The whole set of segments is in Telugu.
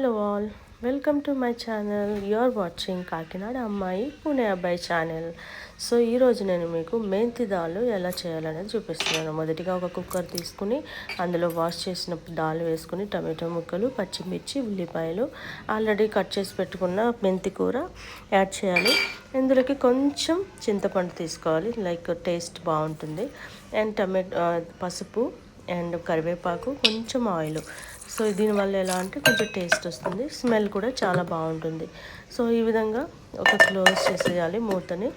Hello all welcome to my channel you're watching Kakinada అమ్మాయి పుణే అబ్బాయి ఛానల్ సో ఈరోజు నేను మీకు మెంతి దాలు ఎలా చేయాలనేది చూపిస్తున్నాను. మొదటిగా ఒక కుక్కర్ తీసుకుని అందులో వాష్ చేసిన దాల్ వేసుకుని టమాటో ముక్కలు పచ్చిమిర్చి ఉల్లిపాయలు ఆల్రెడీ కట్ చేసి పెట్టుకున్న మెంతి కూర యాడ్ చేయాలి. ఇందులోకి కొంచెం చింతపండు తీసుకోవాలి. లైక్ టేస్ట్ బాగుంటుంది. అండ్ టమాటో పసుపు అండ్ కరివేపాకు కొంచెం ఆయిల్. సో దీనివల్ల ఎలా అంటే కొంచెం టేస్ట్ వస్తుంది స్మెల్ కూడా చాలా బాగుంటుంది. సో ఈ విధంగా ఒక క్లోజ్ చేసేయాలి మూతని.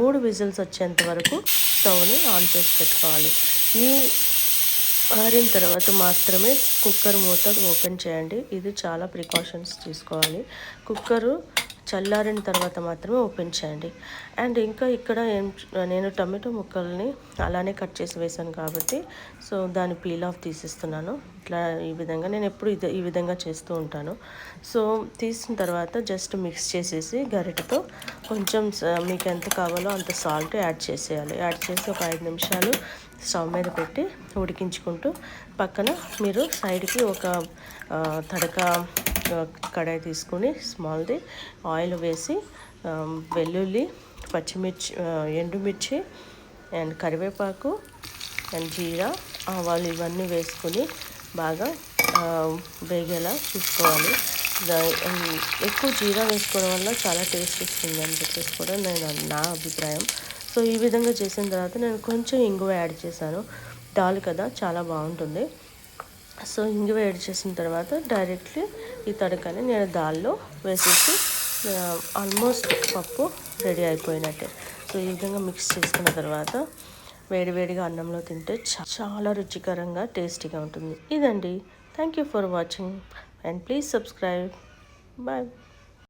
మూడు విజిల్స్ వచ్చేంత వరకు స్టవ్ని ఆన్ చేసి పెట్టుకోవాలి. ఈ ఆరిన తర్వాత మాత్రమే కుక్కర్ మూత ఓపెన్ చేయండి. ఇది చాలా ప్రికాషన్స్ తీసుకోవాలి. కుక్కరు చల్లారిన తర్వాత మాత్రమే ఓపెన్ చేయండి. అండ్ ఇంకా ఇక్కడ నేను టమాటో ముక్కల్ని అలానే కట్ చేసి వేసాను కాబట్టి సో దాని పీల్ ఆఫ్ తీసిస్తున్నాను. ఇట్లా ఈ విధంగా నేను ఎప్పుడు ఇది ఈ విధంగా చేస్తూ ఉంటాను. సో తీసిన తర్వాత జస్ట్ మిక్స్ చేసేసి గరిటతో కొంచెం స- మీకు ఎంత కావాలో అంత సాల్ట్ యాడ్ చేసేయాలి. యాడ్ చేసి ఒక ఐదు నిమిషాలు స్టవ్ మీద పెట్టి ఉడికించుకుంటూ పక్కన మీరు సైడ్కి ఒక తడక కడాయి తీసుకుని స్మాల్ది ఆయిల్ వేసి వెల్లుల్లి పచ్చిమిర్చి ఎండుమిర్చి అండ్ కరివేపాకు అండ్ జీరా ఆవాలు ఇవన్నీ వేసుకొని బాగా వేగేలా చూసుకోవాలి. ఎక్కువ జీరా వేసుకోవడం వల్ల చాలా టేస్ట్ వస్తుంది అని చెప్పేసి కూడా నేను నా అభిప్రాయం. సో ఈ విధంగా చేసిన తర్వాత నేను కొంచెం ఇంగువ యాడ్ చేశాను. దాల్ కదా చాలా బాగుంటుంది. సో ఇంగువ యాడ్ చేసిన తర్వాత డైరెక్ట్లీ ఈ తడకని నేను దాల్లో వేసేసి ఆల్మోస్ట్ పప్పు రెడీ అయిపోయినట్టే. సో ఈ విధంగా మిక్స్ చేసుకున్న తర్వాత వేడివేడిగా అన్నంలో తింటే చాలా రుచికరంగా టేస్టీగా ఉంటుంది. ఇదండి. Thank you for watching and please subscribe bye